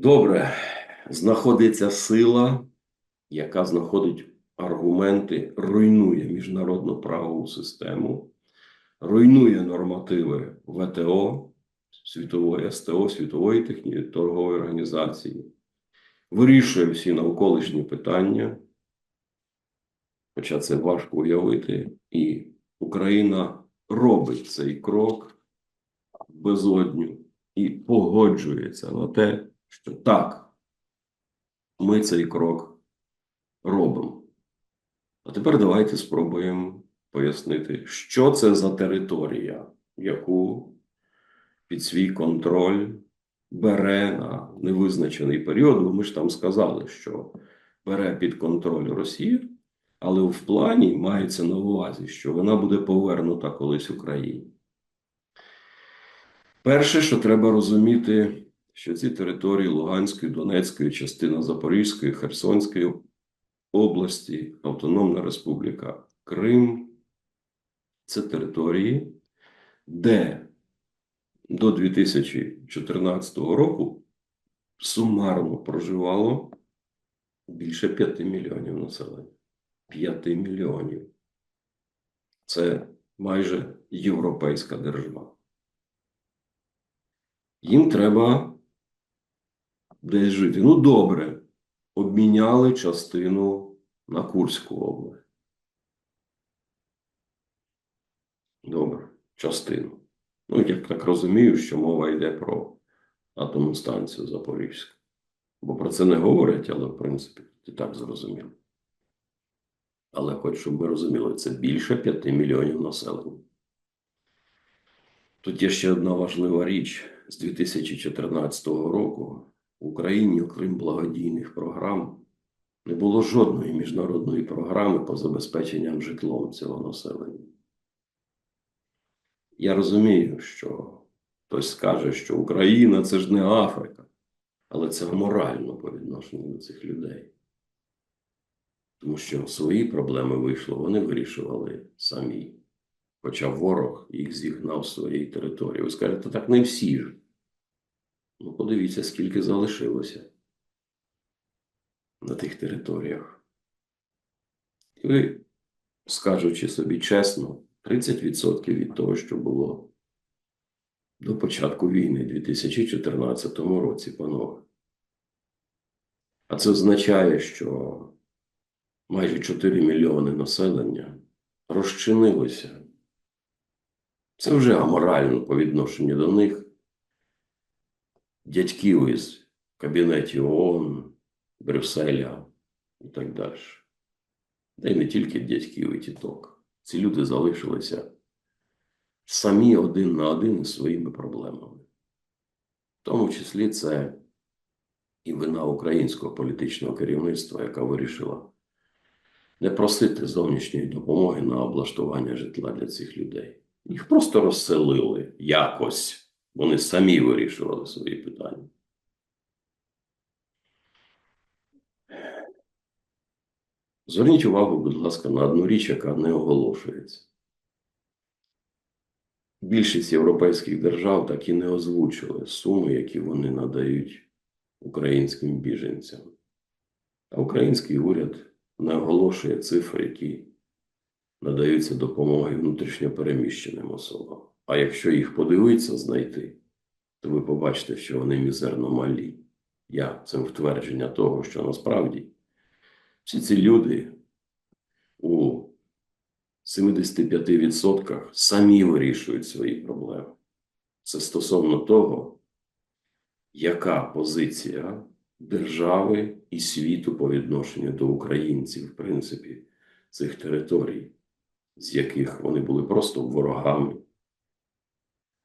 Добре, знаходиться сила, яка знаходить аргументи, руйнує міжнародну правову систему, руйнує нормативи ВТО, світової СТО, світової техні... торгової організації, вирішує всі навколишні питання. Хоча це важко уявити, і Україна робить цей крок безодню і погоджується на те, що так, ми цей крок робимо. А тепер давайте спробуємо пояснити, що це за територія, яку під свій контроль бере на невизначений період. Ми ж там сказали, що бере під контроль Росія, але в плані мається на увазі, що вона буде повернута колись Україні. Перше, що треба розуміти, що ці території Луганської, Донецької, частина Запорізької, Херсонської області, Автономна Республіка Крим це території, де до 2014 року сумарно проживало більше 5 мільйонів населення. 5 мільйонів. Це майже європейська держава. Їм треба десь жити. Ну, добре, обміняли частину на Курську область. Добре, частину. Ну, я так розумію, що мова йде про атомну станцію Запорізьку. Бо про це не говорять, але в принципі і так зрозуміло. Але хоч щоб ми розуміли, це більше 5 мільйонів населення. Тут є ще одна важлива річ. З 2014 року в Україні, окрім благодійних програм, не було жодної міжнародної програми по забезпеченням житлом цього населення. Я розумію, що хтось скаже, що Україна це ж не Африка, але це аморально по відношенню до цих людей. Тому що свої проблеми вийшло, вони вирішували самі. Хоча ворог їх зігнав з своєї території. Ви скажете, так не всі ж. Ну, подивіться, скільки залишилося на тих територіях. І ви, скажучи собі чесно, 30% від того, що було до початку війни у 2014 році, панове. А це означає, що майже 4 мільйони населення розчинилося. Це вже аморально по відношенню до них. Дядьків із кабінетів ООН, Брюсселя і так далі. Та й не тільки дядьків і тіток. Ці люди залишилися самі один на один із своїми проблемами. В тому числі це і вина українського політичного керівництва, яка вирішила не просити зовнішньої допомоги на облаштування житла для цих людей. Їх просто розселили якось. Вони самі вирішували свої питання. Зверніть увагу, будь ласка, на одну річ, яка не оголошується. Більшість європейських держав так і не озвучили суми, які вони надають українським біженцям. А український уряд не оголошує цифри, які надаються допомоги внутрішньопереміщеним особам. А якщо їх подивитися, знайти, то ви побачите, що вони мізерно малі. Я це втвердження того, що насправді всі ці люди у 75% самі вирішують свої проблеми. Це стосовно того, яка позиція держави і світу по відношенню до українців, в принципі, цих територій, з яких вони були просто ворогами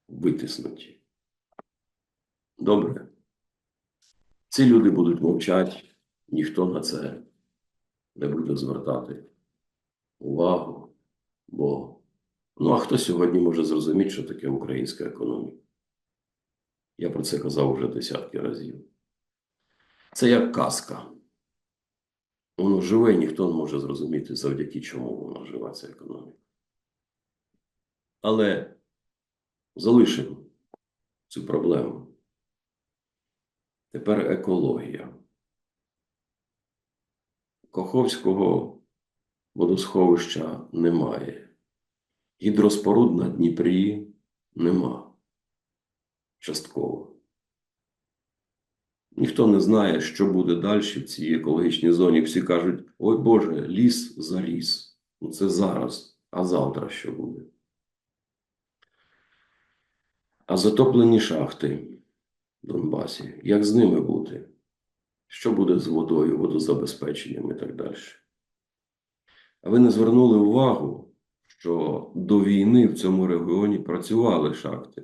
витиснуті. Добре. Ці люди будуть мовчати, ніхто на це не буде звертати увагу, бо ну а хто сьогодні може зрозуміти, що таке українська економіка? Я про це казав вже десятки разів. Це як казка. Воно живе, і ніхто не може зрозуміти, завдяки чому вона жива, ця економіка. Але залишимо цю проблему. Тепер екологія. Коховського водосховища немає. Гідроспоруд на Дніпрі нема. Частково. Ніхто не знає, що буде далі в цій екологічній зоні. Всі кажуть: ой Боже, ліс заріс. Ну це зараз, а завтра що буде? А затоплені шахти в Донбасі, як з ними бути? Що буде з водою, водозабезпеченням і так далі? А ви не звернули увагу, що до війни в цьому регіоні працювали шахти,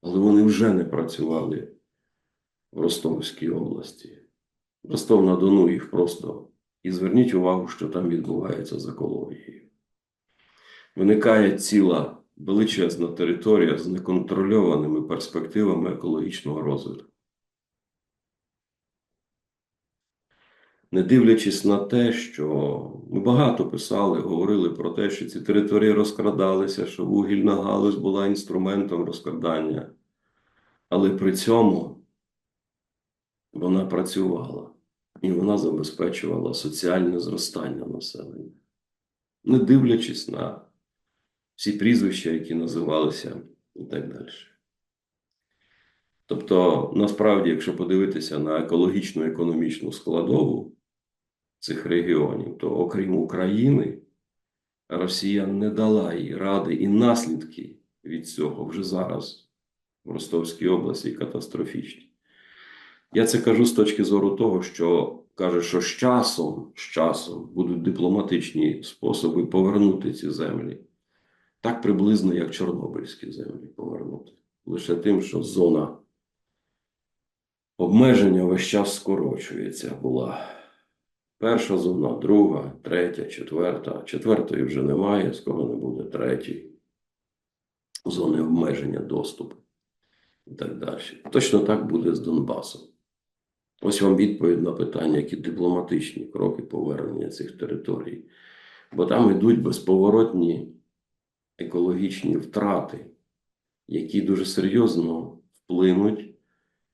але вони вже не працювали в Ростовській області. Ростов на Дону їх просто. І зверніть увагу, що там відбувається з екологією. Виникає ціла величезна територія з неконтрольованими перспективами екологічного розвитку. Не дивлячись на те, що ми багато писали, говорили про те, що ці території розкрадалися, що вугільна галузь була інструментом розкрадання, але при цьому вона працювала і вона забезпечувала соціальне зростання населення, не дивлячись на всі прізвища, які називалися, і так далі. Тобто, насправді, якщо подивитися на екологічну економічну складову цих регіонів, то окрім України, Росія не дала їй ради і наслідки від цього вже зараз в Ростовській області катастрофічні. Я це кажу з точки зору того, що каже, що з часом, з часом будуть дипломатичні способи повернути ці землі. Так приблизно, як Чорнобильські землі повернути. Лише тим, що зона обмеження весь час скорочується. Була перша зона, друга, третя, четверта. Четвертої вже немає, скоро не буде третій. Зони обмеження доступу і так далі. Точно так буде з Донбасом. Ось вам відповідь на питання, які дипломатичні кроки повернення цих територій. Бо там йдуть безповоротні екологічні втрати, які дуже серйозно вплинуть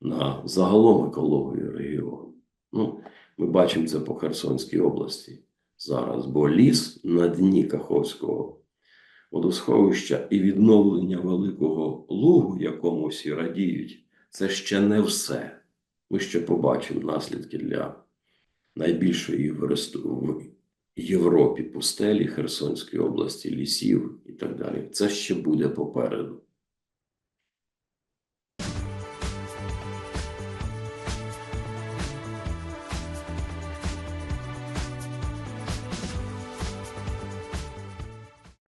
на загалом екологію регіону. Ну, ми бачимо це по Херсонській області зараз, бо ліс на дні Каховського водосховища і відновлення Великого Лугу, якому всі радіють, це ще не все. Ми ще побачимо наслідки для найбільшої в Європі пустелі Херсонської області, лісів так далі. Це ще буде попереду.